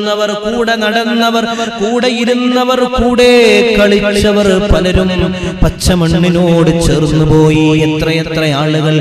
ർ കൂടെ നടന്നവർ കൂടെ ഇരുന്നവർ കൂടെ കളിച്ചവർ പലരും പച്ചമണ്ണിനോട് ചേർന്നു പോയി. എത്രയെത്ര ആളുകൾ?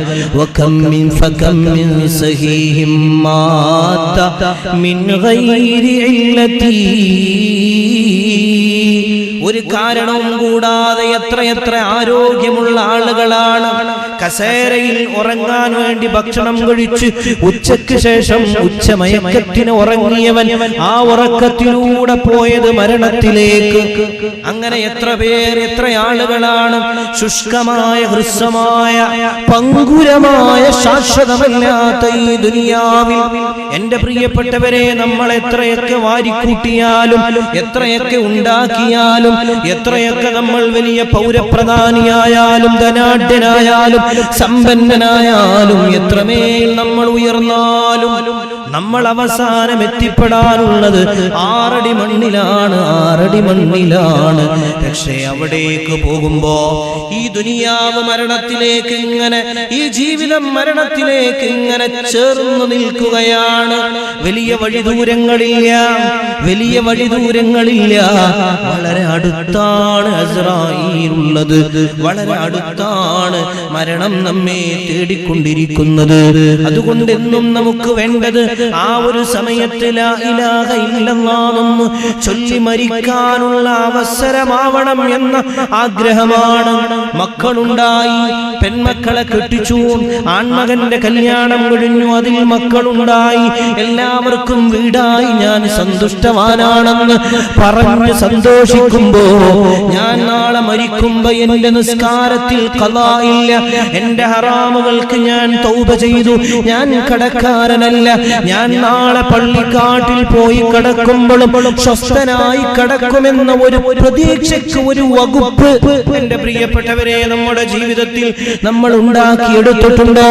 ഒരു കാരണവും കൂടാതെ എത്രയെത്ര ആരോഗ്യമുള്ള ആളുകളാണ്. കസേരയിൽ ഉറങ്ങാൻ വേണ്ടി ഭക്ഷണം കഴിച്ച് ഉച്ചയ്ക്ക് ശേഷം ഉച്ചമയക്കത്തിന് ഉറങ്ങിയവൻ ആ ഉറക്കത്തിലൂടെ പോയത് മരണത്തിലേക്ക്. അങ്ങനെ എത്ര പേർ എത്ര ആളുകളാണ് ശുഷ്കമായ ഹൃസ്വമായ പങ്കുരമായ ശാശ്വതമല്ലാത്ത ഈ ദുനിയാവിൽ. എന്റെ പ്രിയപ്പെട്ടവരെ നമ്മൾ എത്രയൊക്കെ വാരിക്കൂട്ടിയാലും എത്രയൊക്കെ ഉണ്ടാക്കിയാലും എത്രയൊക്കെ നമ്മൾ വലിയ പൗരപ്രധാനിയായാലും ധനാഢ്യനായാലും സമ്പന്നനായാലും എത്രമേൽ നമ്മൾ ഉയർന്നാലും നമ്മൾ അവസാനം എത്തിപ്പെടാനുള്ളത് ആറടി മണ്ണിലാണ് ആറടി മണ്ണിലാണ്. പക്ഷേ അവിടേക്ക് പോകുമ്പോ ഈ ദുനിയാവ് മരണത്തിലേക്ക് ഇങ്ങനെ ഈ ജീവിതം മരണത്തിലേക്ക് ഇങ്ങനെ ചേർന്ന് നിൽക്കുകയാണ്. വലിയ വഴി ദൂരങ്ങളില്ല വലിയ വഴി ദൂരങ്ങളില്ല വളരെ അടുത്താണ് ഉള്ളത് വളരെ അടുത്താണ് മരണം നമ്മെ തേടിക്കൊണ്ടിരിക്കുന്നത്. അതുകൊണ്ട് എന്നും നമുക്ക് വേണ്ടത് ആ ഒരു സമയത്ത് ചൊല്ലി മരിക്കാനുള്ള അവസരമാവണം എന്ന ആഗ്രഹമാണ്. മക്കളുണ്ടായി. പെൺമക്കളെ കെട്ടിച്ചു. ആൺമകന്റെ കല്യാണം കഴിഞ്ഞു. അതിൽ മക്കളുണ്ടായി. എല്ലാവർക്കും വീടായി. ഞാൻ സന്തുഷ്ടവാനാണെന്ന് പറഞ്ഞ് സന്തോഷിക്കുമ്പോ ഞാൻ നാളെ മരിക്കുമ്പോ എന്റെ നിസ്കാരത്തിൽ കഥായില്ല ഇല്ല. എന്റെ ഹറാമുകൾക്ക് ഞാൻ തൗപ ചെയ്തു. ഞാൻ കടക്കാരനല്ല. ഞാൻ നാളെ പള്ളിക്കാട്ടിൽ പോയി കടക്കുമ്പോഴും സ്വസ്ഥനായി കടക്കുമെന്ന ഒരു പ്രതീക്ഷയ്ക്ക് ഒരു വകുപ്പ് എന്റെ പ്രിയപ്പെട്ടവരെ നമ്മുടെ ജീവിതത്തിൽ നമ്മൾ ഉണ്ടാക്കിയെടുത്തിട്ടുണ്ടോ?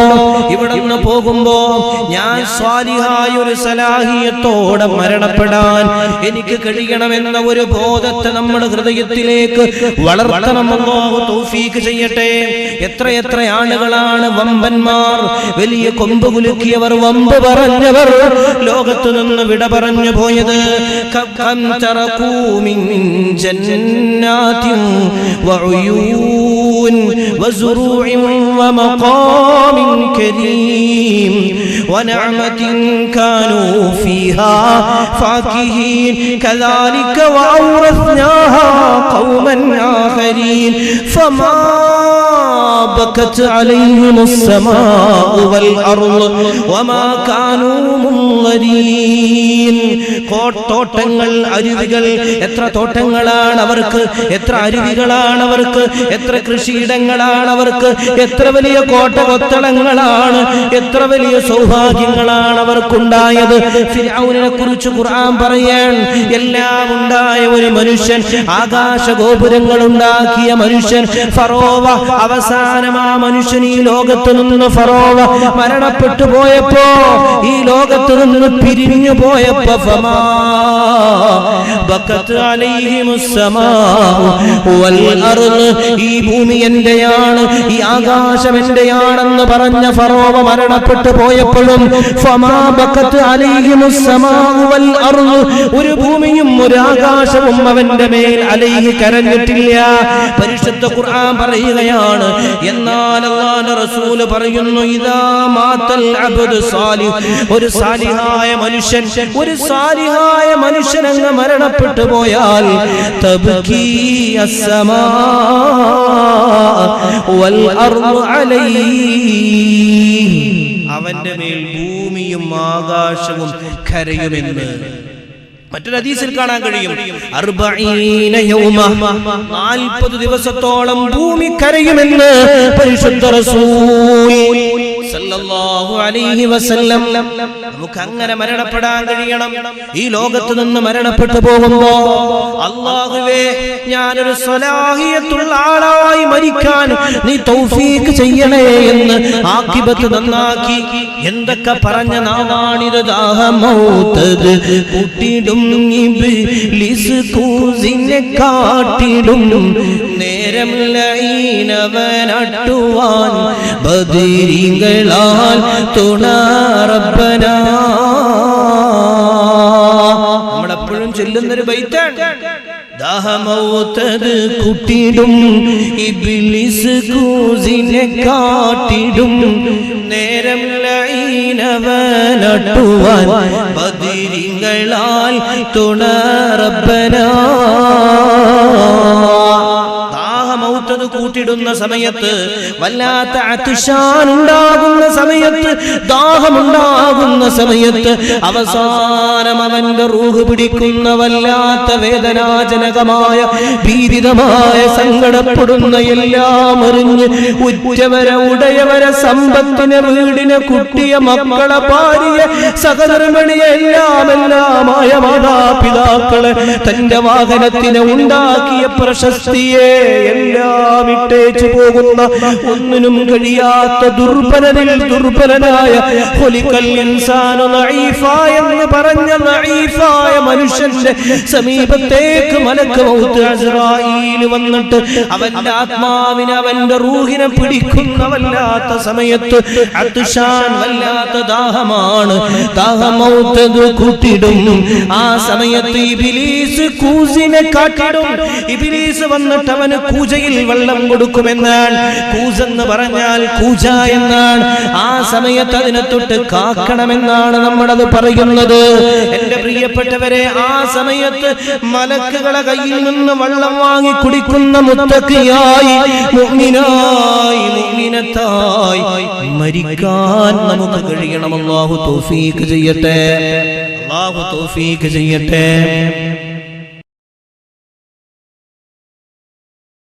ഇവിടെ നിന്ന് പോകുമ്പോ ഞാൻ സ്വാലിഹായ ഒരു സലാഹിയത്തോടെ മരണപ്പെടാൻ എനിക്ക് കഴിയണമെന്ന ഒരു ബോധത്തെ നമ്മുടെ ഹൃദയത്തിലേക്ക് വളർത്തണമെന്നോ തൗഫീക്ക് ചെയ്യട്ടെ. എത്രയെത്ര എത്ര ആളുകളാണ് വമ്പന്മാർ. വലിയ കൊമ്പ് കുലുക്കിയവർ വമ്പ് പറഞ്ഞവർ. ലോകത്ത് നിന്ന് വിട പറഞ്ഞു പോയത് കം തറക്കൂ മിൻ ജന്നാതിൻ വഉയൂൻ വസുറൂഇൻ വമഖാമിൻ കരീം ونعمة كانوا فيها فاكهين كذلك وأورثناها قوما آخرين فما بكت عليهم السماء والأرض وما كانوا തോട്ടങ്ങൾ അരുവികൾ. എത്ര തോട്ടങ്ങളാണ് അവർക്ക്? എത്ര അരുവികളാണ് അവർക്ക്? എത്ര കൃഷിയിടങ്ങളാണ് അവർക്ക്? എത്ര വലിയ കോട്ട കൊത്തളങ്ങളാണ്? എത്ര വലിയ സൗഭാഗ്യങ്ങളാണ് അവർക്കുണ്ടായത്? ഫിർഔനിനെ കുറിച്ച് ഖുർആൻ പറയാൻ എല്ലാം ഉണ്ടായ ഒരു മനുഷ്യൻ ആകാശ ഗോപുരങ്ങൾ ഉണ്ടാക്കിയ മനുഷ്യൻ ഫറോവ. അവസാനം ആ മനുഷ്യൻ ഈ ലോകത്ത് നിന്ന് ഫറോവ മരണപ്പെട്ടു പോയപ്പോ ഈ ലോകത്ത് നിന്ന് പിരിഞ്ഞു പോയപ്പോ അലൈഹിമുസ് സമാഉ വൽ അർൾ ഈ ഭൂമി എന്റെയാണ് ഈ ആകാശം എന്റെയാണെന്ന് പറഞ്ഞ ഫറോവ മരണപ്പെട്ടു പോയപ്പോഴും ഒരു ഭൂമിയും ഒരു ആകാശവും അവന്റെ മേൽ അലൈഹി കരഞ്ഞിട്ടില്ല. പരിശുദ്ധ ഖുർആൻ പറയുകയാണ് എന്നാൽ അല്ലാഹുവിന്റെ റസൂൽ പറയുന്നു ഇദാ മാതൽ അബ്ദു സാലിഹ്. ഒരു സാലിഹായ മനുഷ്യൻ ഒരു സാലിഹായ മനുഷ്യൻ അങ്ങ് മരണപ്പെട്ടു പോയാൽ വൽ അർളു അവന്റെ മേൽ ഭൂമിയും ആകാശവും കരയുമെന്ന് മറ്റൊരു ഹദീസിൽ കാണാൻ കഴിയും. നാൽപ്പത് ദിവസത്തോളം ഭൂമി കരയുമെന്ന് പരിശുദ്ധ റസൂൽ സല്ലല്ലാഹു അലൈഹി വസല്ലം. നമുക്ക് അങ്ങനെ മരണപ്പെടാൻ കഴിയണം. ഈ ലോകത്ത് നിന്ന് മരണപ്പെട്ടു പോകുമ്പോ അള്ളാഹുവേ ഞാനൊരു സ്വലാഹിയത്തുള്ള ആളായി മരിക്കാൻ നീ തൗഫീഖ് ചെയ്യണേ എന്ന് ആക്കിബത്ത് നന്നാക്കി. എന്തൊക്കെ പറഞ്ഞ നാവാണിത് ദാഹമൗത്തത് കൂട്ടിടും. കാട്ടിടും നേരം ലൈനവനട്ടുവാൻ ബദിരികളാൽ തുണാറപ്പനാ. നമ്മളെപ്പോഴും ചെല്ലുന്നൊരു ബൈത്ത ദാഹമൗത്തത് കുട്ടിടും ഇബിലിസ് കൂസിനെ കാട്ടിടും. നേരം ലൈനവനട്ടുവാൻ ബദിരികളാൽ തുണറബനാ ദാഹമൗത്തത് കൂട്ടിടുന്ന സമയത്ത് വല്ലാത്ത അത്തുഷാനുണ്ടാകുന്ന സമയത്ത് ദാഹമുണ്ടാകുന്ന സമയത്ത് അവസാനം അവന്റെ റൂഹ് പിടിക്കുന്ന വല്ലാത്ത വേദനാജനകമായ ഭീതിതമായ സങ്കടപ്പെടുന്ന എല്ലാം അറിഞ്ഞ് ഉറ്റവരെ ഉടയവരെ സമ്പത്തിനെ വീടിനെ കുട്ടിയ മക്കളെ ഭാര്യയെ സഹധർമ്മിണിയെ എല്ലാം എല്ലാമായ മാതാപിതാക്കളെ തന്റെ വാഹനത്തിന് ഉണ്ടാക്കിയ പ്രശസ്തിയെ എല്ലാം ഇട്ടേച്ചു പോകുന്ന ഒന്നിനും കഴിയാത്ത ദുർബലനിൽ ദുർബലനായ എന്ന് പറഞ്ഞ നൈഫായ മനുഷ്യന്റെ സമീപത്തേക്ക് മലക്ക് വന്നിട്ട് അവന്റെ ആത്മാവിനെ അവന്റെ റൂഹിനെ പിടിക്കുന്ന വല്ലാത്ത സമയത്ത് അതുഷാൻ വല്ലാത്ത ദാഹമാണ്. ദാഹമൗത്തത് കൂട്ടിടും. ആ സമയത്ത് ഇബിലീസ് കൂസിനെ കാട്ടിടും. ഇബിലീസ് വന്നിട്ട് അവന് കൂജയിൽ വെള്ളം കൊടുക്കുമെന്നാണ്. കൂസെന്ന് പറഞ്ഞാൽ കൂജ എന്നാണ്. ആ സമയത്ത് അതിനെ തൊട്ട് കാക്കണമെന്നാണ് നമ്മളത് പറയുന്നത്. എന്റെ പ്രിയപ്പെട്ടവരെ ആ സമയത്ത് മലക്കുകളെ കയ്യിൽ നിന്ന് വെള്ളം വാങ്ങി കുടിക്കുന്ന മുത്തക്കിയായി മുഅ്മിനായി മുഅ്മിനത്തായി മരിക്കാൻ നമുക്ക് കഴിയണം. അള്ളാഹു തൗഫീഖ് ചെയ്യട്ടെ. അള്ളാഹു തൗഫീഖ് ചെയ്യട്ടെ.